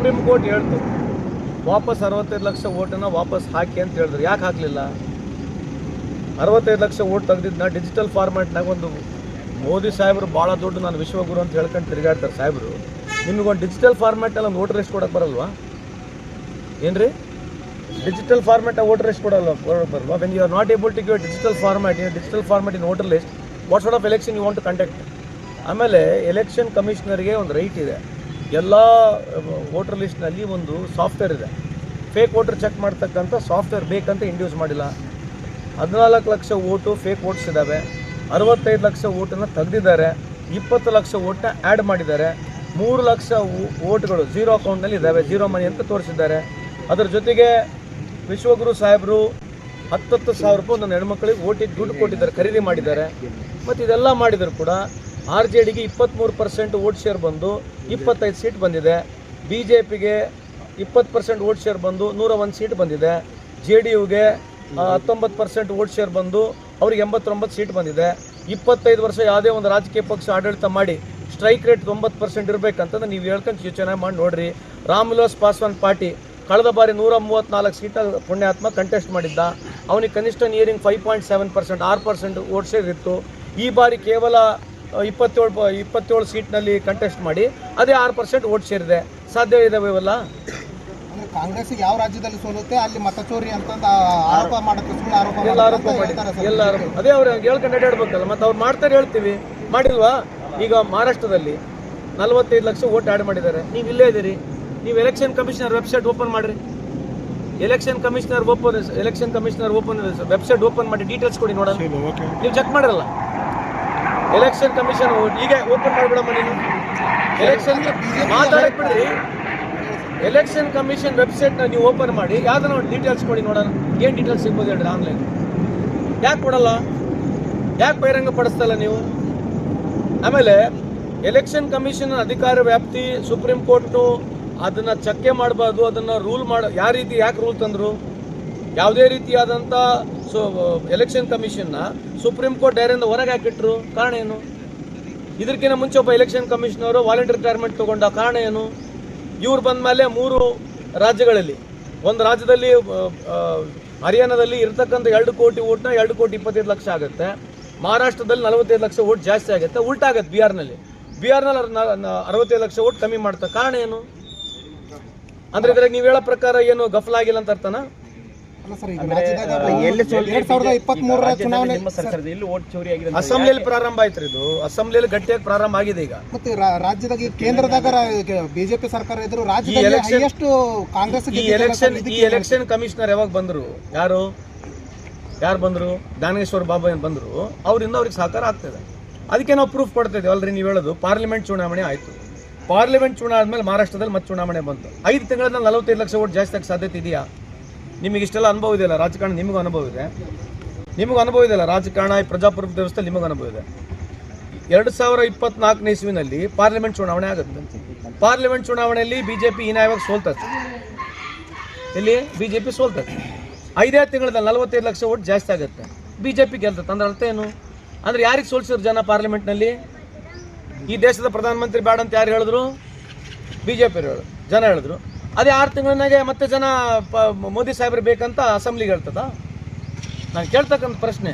Supreme court ಹೇಳ್ತು, ವಾಪಸ್ ಅರವತ್ತೈದು ಲಕ್ಷ ಓಟನ್ನು ವಾಪಸ್ ಹಾಕಿ ಅಂತ ಹೇಳಿದ್ರು. ಯಾಕೆ ಹಾಕಲಿಲ್ಲ? ಅರವತ್ತೈದು ಲಕ್ಷ ಓಟ್ ತೆಗೆದಿದ್ದನ್ನ ಡಿಜಿಟಲ್ ಫಾರ್ಮ್ಯಾಟ್ನಾಗ ಒಂದು ಮೋದಿ ಸಾಹೇಬರು ಭಾಳ ದೊಡ್ಡ ನಾನು ವಿಶ್ವಗುರು ಅಂತ ಹೇಳ್ಕೊಂಡು ತಿರುಗಾಡ್ತಾರೆ ಸಾಹೇಬರು. ನಿಮಗೊಂದು ಡಿಜಿಟಲ್ ಫಾರ್ಮ್ಯಾಟಲ್ಲಿ ಒಂದು ಓಟರ್ ಎಷ್ಟು ಕೊಡೋಕೆ ಬರಲ್ವಾ? ಏನ್ರಿ? ಡಿಜಿಟಲ್ ಫಾರ್ಮ್ಯಾಟ್ ಓಟರ್ ಎಷ್ಟು ಕೊಡಲ್ಲ ಬರಲ್ವಾ? When you are not able to give digital format in digital format in voter list what sort of election you want to conduct ಆಮೇಲೆ ಎಲೆಕ್ಷನ್ ಕಮಿಷನರ್ಗೆ ಒಂದು ರೈಟ್ ಇದೆ. ಎಲ್ಲ ವೋಟರ್ ಲಿಸ್ಟ್ನಲ್ಲಿ ಒಂದು ಸಾಫ್ಟ್ವೇರ್ ಇದೆ. ಫೇಕ್ ವೋಟರ್ ಚೆಕ್ ಮಾಡ್ತಕ್ಕಂಥ ಸಾಫ್ಟ್ವೇರ್ ಬೇಕಂತ ಇಂಡ್ಯೂಸ್ ಮಾಡಿಲ್ಲ. ಹದಿನಾಲ್ಕು ಲಕ್ಷ ಓಟು ಫೇಕ್ ವೋಟ್ಸ್ ಇದ್ದಾವೆ ಅರವತ್ತೈದು ಲಕ್ಷ ಓಟನ್ನು ತೆಗೆದಿದ್ದಾರೆ. ಇಪ್ಪತ್ತು ಲಕ್ಷ ಓಟ್ನ ಆ್ಯಡ್ ಮಾಡಿದ್ದಾರೆ. ಮೂರು ಲಕ್ಷ ಓಟ್ಗಳು ಝೀರೋ ಅಕೌಂಟ್ನಲ್ಲಿ ಇದ್ದಾವೆ ಝೀರೋ ಮನಿ ಅಂತ ತೋರಿಸಿದ್ದಾರೆ. ಅದರ ಜೊತೆಗೆ ವಿಶ್ವಗುರು ಸಾಹೇಬರು ಹತ್ತತ್ತು ಸಾವಿರ ರೂಪಾಯಿ ಒಂದು ಹೆಣ್ಮಕ್ಳಿಗೆ ಓಟಿಗೆ ದುಡ್ಡು ಕೊಟ್ಟಿದ್ದಾರೆ, ಖರೀದಿ ಮಾಡಿದ್ದಾರೆ. ಮತ್ತು ಇದೆಲ್ಲ ಮಾಡಿದರೂ ಕೂಡ ಆರ್ ಜೆ ಡಿಗೆ ಇಪ್ಪತ್ತ್ಮೂರು ಪರ್ಸೆಂಟ್ ವೋಟ್ ಶೇರ್ ಬಂದು ಇಪ್ಪತ್ತೈದು ಸೀಟ್ ಬಂದಿದೆ. ಬಿ ಜೆ ಪಿಗೆ ಇಪ್ಪತ್ತು ಪರ್ಸೆಂಟ್ ವೋಟ್ ಶೇರ್ ಬಂದು ನೂರ ಒಂದು ಸೀಟ್ ಬಂದಿದೆ. ಜೆ ಡಿ ಯುಗೆ ಹತ್ತೊಂಬತ್ತು ಪರ್ಸೆಂಟ್ ವೋಟ್ ಶೇರ್ ಬಂದು ಅವ್ರಿಗೆ ಎಂಬತ್ತೊಂಬತ್ತು ಸೀಟ್ ಬಂದಿದೆ. ಇಪ್ಪತ್ತೈದು ವರ್ಷ ಯಾವುದೇ ಒಂದು ರಾಜಕೀಯ ಪಕ್ಷ ಆಡಳಿತ ಮಾಡಿ ಸ್ಟ್ರೈಕ್ ರೇಟ್ ತೊಂಬತ್ತು ಪರ್ಸೆಂಟ್ ಇರಬೇಕಂತಂದ್ರೆ ನೀವು ಹೇಳ್ಕೊಂಡು ಯೋಚನೆ ಮಾಡಿ ನೋಡ್ರಿ. ರಾಮ್ವಿಲಾಸ್ ಪಾಸ್ವಾನ್ ಪಾರ್ಟಿ ಕಳೆದ ಬಾರಿ ನೂರ ಮೂವತ್ತ್ನಾಲ್ಕು ಸೀಟ ಪುಣ್ಯಾತ್ಮ ಕಂಟೆಸ್ಟ್ ಮಾಡಿದ್ದ. ಅವನಿಗೆ ಕನಿಷ್ಠ nearing five point seven percent ಆರು ಪರ್ಸೆಂಟ್ ವೋಟ್ ಶೇರ್ ಇತ್ತು. ಈ ಬಾರಿ ಕೇವಲ ಇಪ್ಪತ್ತೇಳು ಇಪ್ಪತ್ತೇಳು ಸೀಟ್ನಲ್ಲಿ ಕಂಟೆಸ್ಟ್ ಮಾಡಿ ಅದೇ ಆರು ಪರ್ಸೆಂಟ್ ಓಟ್ ಸೇರಿದೆ. ಸಾಧ್ಯ ಇದಾವೆ ಇವೆಲ್ಲ? ಕಾಂಗ್ರೆಸ್ ಯಾವ ರಾಜ್ಯದಲ್ಲಿ ಸೋಲುತ್ತೆ ಅಲ್ಲಿ ಅಂತ ಆರೋಪ ಆರೋಪ ಎಲ್ಲ ಆರೋಪ ಮಾಡುತ್ತೆ ಅಂತ ಮಾಡಿ ಹೇಳ್ತಾರೆ ಸರ್. ಎಲ್ಲ ಆರೋಪ ಅದೇ ಅವ್ರು ಹೇಳ್ಕೊಂಡು ಅಡ್ಡಾಡ್ಬೇಕಲ್ಲ ಮತ್ತೆ ಅವ್ರು ಮಾಡ್ತಾರೆ ಹೇಳ್ತೀವಿ. ಮಾಡಿಲ್ವಾ? ಈಗ ಮಹಾರಾಷ್ಟ್ರದಲ್ಲಿ ನಲವತ್ತೈದು ಲಕ್ಷ ಓಟ್ ಆ್ಯಡ್ ಮಾಡಿದ್ದಾರೆ. ನೀವು ಇಲ್ಲೇ ಇದ್ದೀರಿ. ನೀವು ಎಲೆಕ್ಷನ್ ಕಮಿಷನರ್ ವೆಬ್ಸೈಟ್ ಓಪನ್ ಮಾಡಿರಿ. Election commissioner open election commissioner open website open ಮಾಡಿ ಡೀಟೇಲ್ಸ್ ಕೊಡಿ ನೋಡೋಣ. ನೀವು ಚೆಕ್ ಮಾಡಿರಲ್ಲ. ಎಲೆಕ್ಷನ್ ಕಮಿಷನ್ ಈಗ ಓಪನ್ ಮಾಡ್ಬಿಡಮ್ಮ ನೀನು. ಎಲೆಕ್ಷನ್ ಮಾತಾಡಕ್ ಬಿಡ್ರಿ. ಎಲೆಕ್ಷನ್ ಕಮಿಷನ್ ವೆಬ್ಸೈಟ್ನ ನೀವು ಓಪನ್ ಮಾಡಿ. ಯಾವ್ದಾರ ಒಂದು ಡೀಟೇಲ್ಸ್ ಕೊಡಿ ನೋಡೋಣ. ಏನು ಡೀಟೇಲ್ಸ್ ಸಿಗ್ಬೋದು ಹೇಳ್ರಿ ಆನ್ಲೈನ್ ಯಾಕೆ ಕೊಡಲ್ಲ? ಯಾಕೆ ಬಹಿರಂಗ ಪಡಿಸ್ತಲ್ಲ ನೀವು? ಆಮೇಲೆ ಎಲೆಕ್ಷನ್ ಕಮಿಷನ್ ಅಧಿಕಾರ ವ್ಯಾಪ್ತಿ ಸುಪ್ರೀಂ ಕೋರ್ಟ್ನು ಅದನ್ನ ಚಕ್ಕೆ ಮಾಡಬಾರ್ದು ಅದನ್ನ ರೂಲ್ ಮಾಡ ಯಾವ ರೀತಿ ಯಾಕೆ ರೂಲ್ ತಂದ್ರು? ಯಾವುದೇ ರೀತಿಯಾದಂಥ ಸೊ ಎಲೆಕ್ಷನ್ ಕಮಿಷನ್ನ ಸುಪ್ರೀಂ ಕೋರ್ಟ್ ಡೈರಿಂದ ಹೊರಗೆ ಹಾಕಿಟ್ರು. ಕಾರಣ ಏನು? ಇದಕ್ಕಿಂತ ಮುಂಚೆ ಒಬ್ಬ ಎಲೆಕ್ಷನ್ ಕಮಿಷನರು ವಾಲಂಟಿಯರ್ ರಿಟೈರ್ಮೆಂಟ್ ತಗೊಂಡ ಕಾರಣ ಏನು? ಇವ್ರು ಬಂದ ಮೇಲೆ ಮೂರು ರಾಜ್ಯಗಳಲ್ಲಿ, ಒಂದು ರಾಜ್ಯದಲ್ಲಿ ಹರಿಯಾಣದಲ್ಲಿ ಇರ್ತಕ್ಕಂಥ ಎರಡು ಕೋಟಿ ಓಟ್ನ ಎರಡು ಕೋಟಿ ಇಪ್ಪತ್ತೈದು ಲಕ್ಷ ಆಗುತ್ತೆ. ಮಹಾರಾಷ್ಟ್ರದಲ್ಲಿ ನಲವತ್ತೈದು ಲಕ್ಷ ಓಟ್ ಜಾಸ್ತಿ ಆಗುತ್ತೆ. ಉಲ್ಟಾ ಆಗುತ್ತೆ ಬಿಹಾರ್ನಲ್ಲಿ. ಬಿಹಾರ್ನಲ್ಲಿ ಅರವತ್ತೈದು ಲಕ್ಷ ಓಟ್ ಕಮ್ಮಿ ಮಾಡ್ತಾ ಕಾರಣ ಏನು? ಅಂದ್ರೆ ಇದ್ರಾಗ ನೀವು ಹೇಳೋ ಪ್ರಕಾರ ಏನು ಗಫಲಾಗಿಲ್ಲ ಅಂತ ಅರ್ಥನಾ? ಚುನಾವಣೆ ಅಸೆಂಬ್ಲಿಯಲ್ಲಿ ಪ್ರಾರಂಭ ಆಯ್ತು ಇದು. ಅಸೆಂಬ್ಲಿಯಲ್ಲಿ ಗಟ್ಟಿಯಾಗಿ ಪ್ರಾರಂಭ ಆಗಿದೆ ಈಗ. ಮತ್ತೆ ರಾ- ರಾಜ್ಯದಾಗ ಕೇಂದ್ರದಾಗ ಬಿಜೆಪಿ ಸರ್ಕಾರ ಇದ್ರು ರಾಜ್ಯದಲ್ಲಿ ಕಾಂಗ್ರೆಸ್ ಈ ಎಲೆಕ್ಷನ್ ಈ ಎಲೆಕ್ಷನ್ ಕಮಿಷನರ್ ಯಾವಾಗ ಬಂದ್ರು? ಯಾರು? ಯಾರು ಬಂದ್ರು? ದಾನೇಶ್ವರ್ ಬಾಬಾ ಏನ್ ಬಂದ್ರು? ಅವರಿಂದ ಅವ್ರಿಗೆ ಸಹಕಾರ ಆಗ್ತದೆ. ಅದಕ್ಕೆ ನಾವು ಪ್ರೂಫ್ ಕೊಡ್ತಾ ಇದ್ದೀವಿ. ಅಲ್ರಿ ನೀವು ಹೇಳೋದು ಪಾರ್ಲಿಮೆಂಟ್ ಚುನಾವಣೆ ಆಯ್ತು. ಪಾರ್ಲಿಮೆಂಟ್ ಚುನಾವಣೆ ಆದ್ಮೇಲೆ ಮಹಾರಾಷ್ಟ್ರದಲ್ಲಿ ಮತ್ತೆ ಚುನಾವಣೆ ಬಂತು. ಐದು ತಿಂಗಳಲ್ಲಿ ನಲವತ್ತೈದು ಲಕ್ಷ ಓಟ್ ಜಾಸ್ತಿ ಆಗಿ ಸಾಧ್ಯತೆ ಇದೆಯಾ? ನಿಮಗೆ ಇಷ್ಟೆಲ್ಲ ಅನುಭವ ಇದೆಯಲ್ಲ? ರಾಜಕಾರಣ ನಿಮಗೂ ಅನುಭವ ಇದೆ. ನಿಮಗೂ ಅನುಭವ ಇದೆಯಲ್ಲ? ರಾಜಕಾರಣ, ಈ ಪ್ರಜಾಪ್ರಭುತ್ವ ವ್ಯವಸ್ಥೆ ನಿಮಗೂ ಅನುಭವ ಇದೆ. ಎರಡು ಸಾವಿರ ಇಪ್ಪತ್ನಾಲ್ಕನೇ ಇಸ್ವಿನಲ್ಲಿ ಪಾರ್ಲಿಮೆಂಟ್ ಚುನಾವಣೆ ಆಗುತ್ತೆ. ಪಾರ್ಲಿಮೆಂಟ್ ಚುನಾವಣೆಯಲ್ಲಿ ಬಿ ಜೆ ಬಿಜೆಪಿ ಹೀನಾಯವಾಗಿ ಸೋಲ್ತದೆ ಇಲ್ಲಿ ಬಿ ಜೆ ಪಿ ಸೋಲ್ತದೆ ಐದೇ ತಿಂಗಳಲ್ಲಿ ನಲವತ್ತೈದು ಲಕ್ಷ ಓಟ್ ಜಾಸ್ತಿ ಆಗುತ್ತೆ. ಬಿ ಜೆ ಪಿ ಗೆಲ್ತದೆ. ಅಂದ್ರೆ ಅರ್ಥ ಏನು? ಅಂದ್ರೆ ಯಾರಿಗೆ ಸೋಲ್ಸಿದ್ರು ಜನ ಪಾರ್ಲಿಮೆಂಟ್ನಲ್ಲಿ? ಈ ದೇಶದ ಪ್ರಧಾನಮಂತ್ರಿ ಬೇಡ ಅಂತ ಯಾರು ಹೇಳಿದ್ರು? ಬಿ ಬಿಜೆಪಿ ಹೇಳಿದ್ರು. ಜನ ಹೇಳಿದ್ರು. ಅದೇ ಆರು ತಿಂಗಳನ್ನಾಗೆ ಮತ್ತೆ ಜನ ಮೋದಿ ಸಾಹೇಬ್ರು ಬೇಕಂತ ಅಸೆಂಬ್ಲಿಗೆ ಹೇಳ್ತದ? ನಾನು ಕೇಳ್ತಕ್ಕಂಥ ಪ್ರಶ್ನೆ.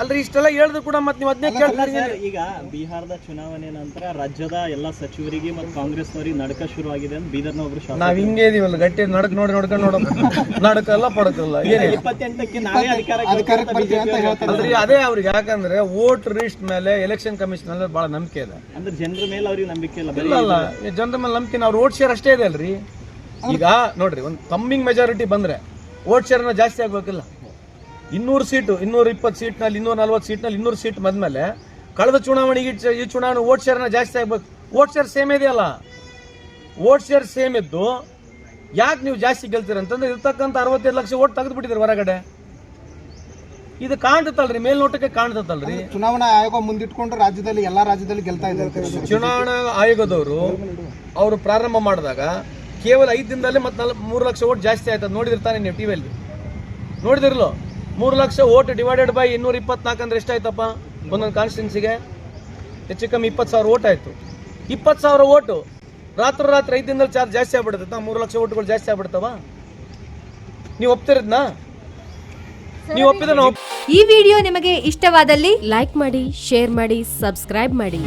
ಅಲ್ರಿ ಇಷ್ಟೆಲ್ಲ ಹೇಳಿದ್ರು ಕೂಡ ಮತ್ತೆ ನೀವು ಅದನ್ನೇ ಕೇಳ್ತಾರೆ ಈಗ ಬಿಹಾರದ ಚುನಾವಣೆ ನಂತರ ರಾಜ್ಯದ ಎಲ್ಲ ಸಚಿವರಿಗೆ ಮತ್ತು ಕಾಂಗ್ರೆಸ್ನವರಿಗೆ ನಡಕ ಶುರು ಆಗಿದೆ ಅಂತ ಬೀದರ್ನ ಒಬ್ರು ನಾವ್ ಹಿಂಗೆ ಇದೀವಲ್ಲ ಗಟ್ಟಿ ನಡಕ್ ನೋಡಿ ನೋಡ್ಕೊಂಡು ನೋಡ ನಡಕಲ್ಲ ಪಡಕಲ್ಲ ಇಪ್ಪತ್ತೆಂಟಕ್ಕೆ ನಾವೇ ಅಧಿಕಾರ ಅದೇ ಅವ್ರಿಗೆ ಯಾಕಂದ್ರೆ ವೋಟ್ ರಿಸ್ಟ್ ಮೇಲೆ ಎಲೆಕ್ಷನ್ ಕಮಿಷನ್ ಅಲ್ಲಿ ಬಹಳ ನಂಬಿಕೆ ಇದೆ. ಅಂದ್ರೆ ಜನರ ಮೇಲೆ ಅವ್ರಿಗೆ ನಂಬಿಕೆ ಇಲ್ಲ ಇಲ್ಲ ಜನರ ಮೇಲೆ ನಂಬಿಕೆ ಅವ್ರ ವೋಟ್ ಶೇರ್ ಅಷ್ಟೇ ಇದೆ ಅಲ್ರಿ. ಈಗ ನೋಡ್ರಿ ಒಂದು ಕಮ್ಮಿಂಗ್ ಮೆಜಾರಿಟಿ ಬಂದ್ರೆ ವೋಟ್ ಶೇರ್ನ ಜಾಸ್ತಿ ಆಗ್ಬೇಕಿಲ್ಲ. ಇನ್ನೂರು ಸೀಟು ಇನ್ನೂರ ಇಪ್ಪತ್ತು ಸೀಟ್ನಲ್ಲಿ ಇನ್ನೂರ ನಲ್ವತ್ತು ಸೀಟ್ನಲ್ಲಿ ಇನ್ನೂರು ಸೀಟ್ ಬಂದ್ಮೇಲೆ ಕಳೆದ ಚುನಾವಣೆಗೆ ಈ ಚುನಾವಣೆ ವೋಟ್ ಶೇರ್ನ ಜಾಸ್ತಿ ಆಗ್ಬೇಕು. ವೋಟ್ ಶೇರ್ ಸೇಮ್ ಇದೆಯಲ್ಲ ವೋಟ್ ಶೇರ್ ಸೇಮ್ ಇದ್ದು ಯಾಕೆ ನೀವು ಜಾಸ್ತಿ ಗೆಲ್ತೀರ ಅಂತಂದ್ರೆ ಇರ್ತಕ್ಕಂಥ ಅರವತ್ತೈದು ಲಕ್ಷ ಓಟ್ ತೆಗೆದು ಬಿಟ್ಟಿದ್ರು ಹೊರಗಡೆ. ಇದು ಕಾಣ್ತಲ್ರಿ ಮೇಲ್ನೋಟಕ್ಕೆ ಕಾಣ್ತಲ್ರಿ ಚುನಾವಣಾ ಆಯೋಗ ಮುಂದಿಟ್ಕೊಂಡು ರಾಜ್ಯದಲ್ಲಿ ಎಲ್ಲಾ ರಾಜ್ಯದಲ್ಲಿ ಗೆಲ್ತಾ ಇದ್ದಾರೆ ಚುನಾವಣಾ ಆಯೋಗದವರು ಅವರು ಪ್ರಾರಂಭ ಮಾಡಿದಾಗ ಕೇವಲ ಐದು ದಿನದಲ್ಲೇ ಮತ್ತೆ ನಾಲ್ಕು ಮೂರು ಲಕ್ಷ ಓಟ್ ಜಾಸ್ತಿ ಆಯ್ತದ. ನೋಡಿದಿರ್ತಾನೆ ನೀವು ಟಿವಿಯಲ್ಲಿ ನೋಡಿದಿರ್ಲೋ? ಮೂರು ಲಕ್ಷ ಓಟ್ ಡಿವೈಡೆಡ್ ಬೈ ಇನ್ನೂರ ಇಪ್ಪತ್ನಾಲ್ಕು ಅಂದ್ರೆ ಎಷ್ಟಾಯ್ತಪ್ಪ? ಒಂದೊಂದು ಕಾನ್ಸ್ಟಿಟ್ಯೂನ್ಸಿಗೆ ಹೆಚ್ಚು ಕಮ್ಮಿ ಇಪ್ಪತ್ತು ಸಾವಿರ ಓಟ್ ಆಯಿತು. ಇಪ್ಪತ್ತು ಸಾವಿರ ಓಟು ರಾತ್ರಿ ರಾತ್ರಿ ಐದು ದಿನದಲ್ಲಿ ಚಾರ್ಜ್ ಜಾಸ್ತಿ ಆಗ್ಬಿಡುತ್ತಾ. ಮೂರು ಲಕ್ಷ ಓಟ್ಗಳು ಜಾಸ್ತಿ ಆಗ್ಬಿಡ್ತಾವ? ನೀವು ಒಪ್ತಿರದ್ನಾ? ನೀವು ಒಪ್ಪಿದ್ರೆ ಈ ವಿಡಿಯೋ ನಿಮಗೆ ಇಷ್ಟವಾದಲ್ಲಿ ಲೈಕ್ ಮಾಡಿ ಶೇರ್ ಮಾಡಿ ಸಬ್ಸ್ಕ್ರೈಬ್ ಮಾಡಿ.